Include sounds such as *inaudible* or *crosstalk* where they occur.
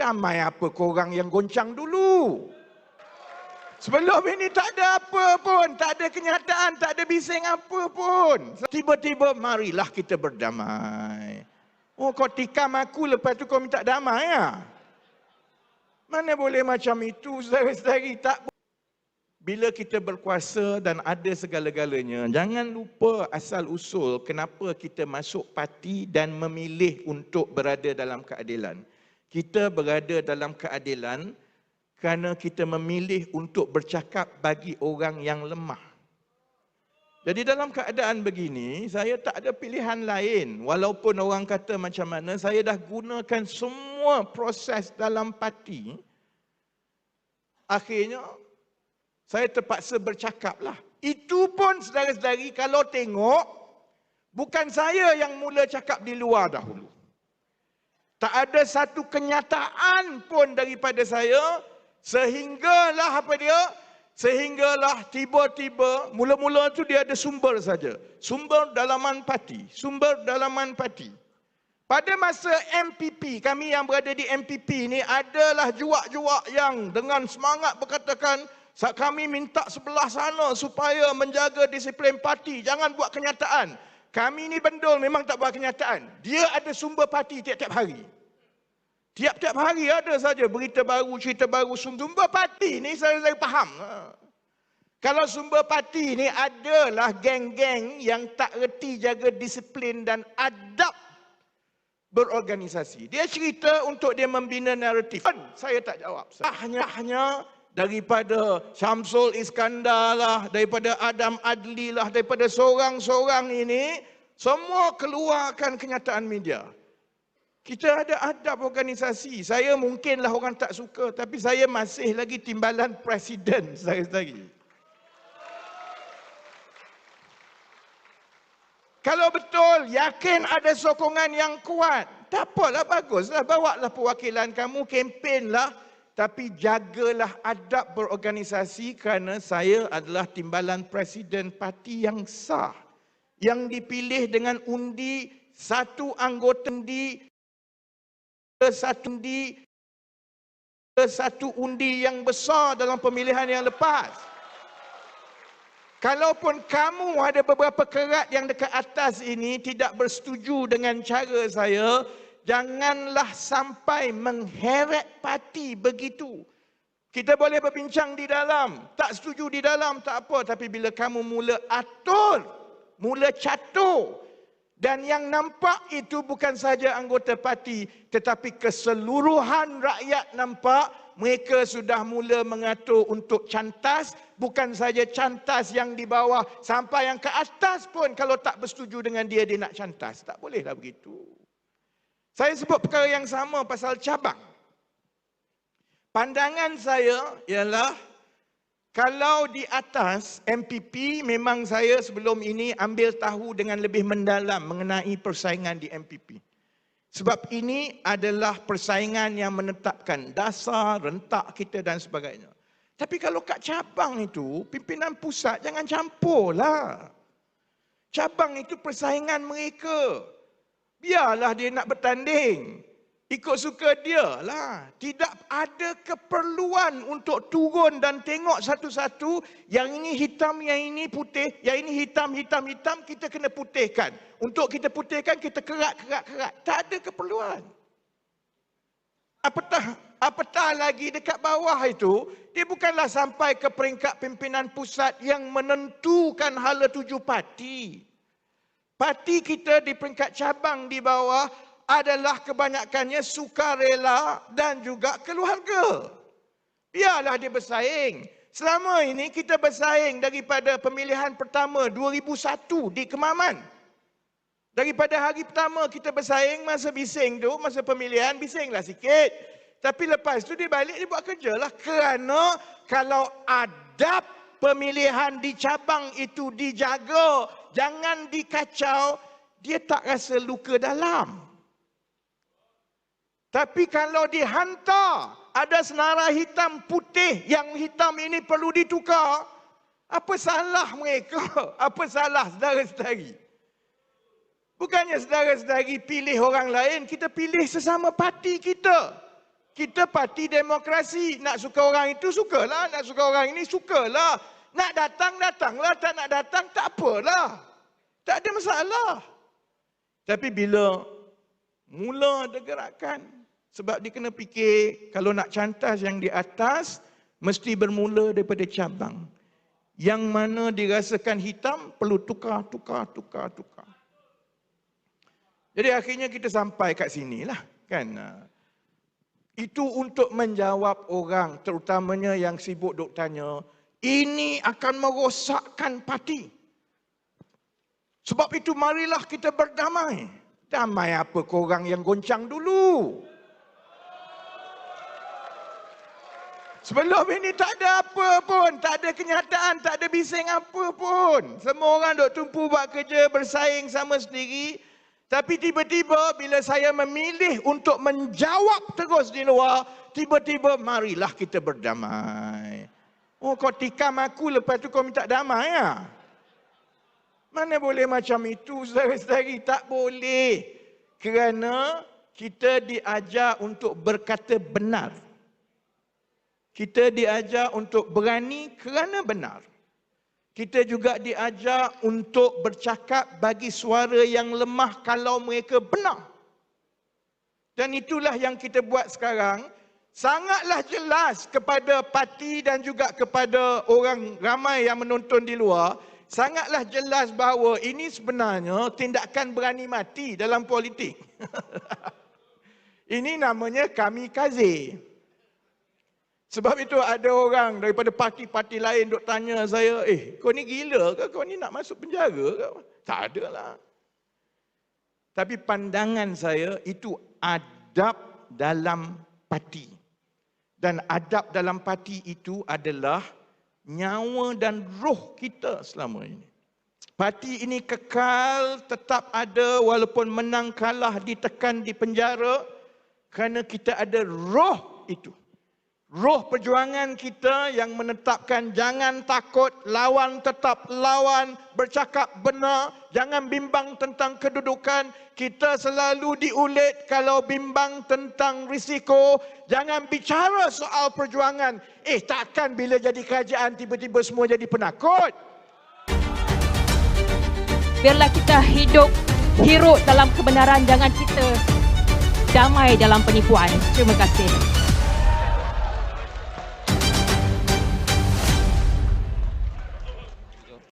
Damai apa korang yang goncang dulu? Sebelum ini tak ada apa pun, tak ada kenyataan, tak ada bising apa pun. Tiba-tiba marilah kita berdamai. Oh kau tikam aku lepas tu kau minta damai ya? Mana boleh macam itu saudara-saudari? Tak bila kita berkuasa dan ada segala-galanya, jangan lupa asal usul kenapa kita masuk parti dan memilih untuk berada dalam keadilan kita berada dalam keadilan kerana kita memilih untuk bercakap bagi orang yang lemah. Jadi dalam keadaan begini, saya tak ada pilihan lain. Walaupun orang kata macam mana, saya dah gunakan semua proses dalam parti. Akhirnya, saya terpaksa bercakap lah. Itu pun sedara-sedari kalau tengok, bukan saya yang mula cakap di luar dahulu. Tak ada satu kenyataan pun daripada saya sehinggalah apa dia? Sehinggalah tiba-tiba mula-mula tu dia ada sumber saja. Sumber dalaman parti, sumber dalaman parti. Pada masa MPP, kami yang berada di MPP ni adalah juak-juak yang dengan semangat berkatakan kami minta sebelah sana supaya menjaga disiplin parti, jangan buat kenyataan. Kami ni bendul memang tak buat kenyataan. Dia ada sumber parti tiap-tiap hari. Tiap-tiap hari ada saja berita baru, cerita baru. Sumber parti ni saya, saya faham. Ha. Kalau sumber parti ni adalah geng-geng yang tak reti jaga disiplin dan adab berorganisasi. Dia cerita untuk dia membina naratif. Saya tak jawab. Hanya hanya daripada Syamsul Iskandar lah, daripada Adam Adli lah, daripada seorang-seorang ini, semua keluarkan kenyataan media. Kita ada adab organisasi. Saya mungkinlah orang tak suka, tapi saya masih lagi timbalan presiden *laughs* lagi. Kalau betul, yakin ada sokongan yang kuat, tak apalah baguslah. Bawa lah perwakilan kamu, kempenlah tapi jagalah adab berorganisasi kerana saya adalah timbalan presiden parti yang sah yang dipilih dengan undi satu anggota undi satu undi satu undi yang besar dalam pemilihan yang lepas. Kalaupun kamu ada beberapa kerat yang dekat atas ini tidak bersetuju dengan cara saya, janganlah sampai mengheret parti begitu. Kita boleh berbincang di dalam, tak setuju di dalam, tak apa. Tapi bila kamu mula atur, mula catur, dan yang nampak itu bukan saja anggota parti, tetapi keseluruhan rakyat nampak mereka sudah mula mengatur untuk cantas, bukan saja cantas yang di bawah, sampai yang ke atas pun kalau tak bersetuju dengan dia, dia nak cantas. Tak bolehlah begitu. Saya sebut perkara yang sama pasal cabang. Pandangan saya ialah kalau di atas MPP memang saya sebelum ini ambil tahu dengan lebih mendalam mengenai persaingan di MPP. Sebab ini adalah persaingan yang menetapkan dasar, rentak kita dan sebagainya. Tapi kalau kat cabang itu, pimpinan pusat jangan campurlah. Cabang itu persaingan mereka. Biarlah dia nak bertanding. Ikut suka dia lah. Tidak ada keperluan untuk turun dan tengok satu-satu. Yang ini hitam, yang ini putih. Yang ini hitam, hitam, hitam. Kita kena putihkan. Untuk kita putihkan, kita kerak, kerak, kerak. Tak ada keperluan. Apatah, apatah lagi dekat bawah itu, dia bukanlah sampai ke peringkat pimpinan pusat yang menentukan hala tuju parti. Parti kita di peringkat cabang di bawah adalah kebanyakannya sukarela dan juga keluarga. Biarlah dia bersaing. Selama ini kita bersaing daripada pemilihan pertama 2001 di Kemaman. Daripada hari pertama kita bersaing masa bising tu, masa pemilihan bisinglah sikit. Tapi lepas tu dia balik dia buat kerja lah. Kerana kalau adab pemilihan di cabang itu dijaga, jangan dikacau, dia tak rasa luka dalam. Tapi kalau dihantar, ada senara hitam putih yang hitam ini perlu ditukar, apa salah mereka? *laughs* Apa salah saudara-saudari? Bukannya saudara-saudari pilih orang lain, kita pilih sesama parti kita. kita parti demokrasi. Nak suka orang itu, sukalah. Nak suka orang ini, sukalah. Nak datang, datanglah. Tak nak datang, tak apalah. Tak ada masalah. Tapi bila mula ada gerakan, sebab dia kena fikir, kalau nak cantas yang di atas, mesti bermula daripada cabang. Yang mana dirasakan hitam, perlu tukar, tukar, tukar, tukar. Jadi akhirnya kita sampai kat sinilah. Kan? Itu untuk menjawab orang, terutamanya yang sibuk duk tanya, ini akan merosakkan parti. Sebab itu marilah kita berdamai. Damai apa korang yang goncang dulu? Sebelum ini tak ada apa pun, tak ada kenyataan, tak ada bising apa pun. Semua orang duk tumpu buat kerja, bersaing sama sendiri. Tapi tiba-tiba bila saya memilih untuk menjawab terus di luar, tiba-tiba marilah kita berdamai. Oh kau tikam aku lepas tu kau minta damai ya? Mana boleh macam itu saudara-saudari? Tak boleh. Kerana kita diajar untuk berkata benar. Kita diajar untuk berani kerana benar. Kita juga diajar untuk bercakap bagi suara yang lemah kalau mereka benar. Dan itulah yang kita buat sekarang. Sangatlah jelas kepada parti dan juga kepada orang ramai yang menonton di luar. Sangatlah jelas bahawa ini sebenarnya tindakan berani mati dalam politik. *laughs* ini namanya kami kazi. Sebab itu ada orang daripada parti-parti lain duk tanya saya, eh kau ni gila ke? Kau ni nak masuk penjara ke? Tak ada lah. Tapi pandangan saya itu adab dalam parti. Dan adab dalam parti itu adalah nyawa dan roh kita selama ini. Parti ini kekal tetap ada walaupun menang kalah ditekan di penjara kerana kita ada roh itu. Roh perjuangan kita yang menetapkan jangan takut, lawan tetap lawan, bercakap benar, jangan bimbang tentang kedudukan. Kita selalu diulit kalau bimbang tentang risiko, jangan bicara soal perjuangan. Eh takkan bila jadi kerajaan tiba-tiba semua jadi penakut. Biarlah kita hidup hiruk dalam kebenaran, jangan kita damai dalam penipuan. Terima kasih.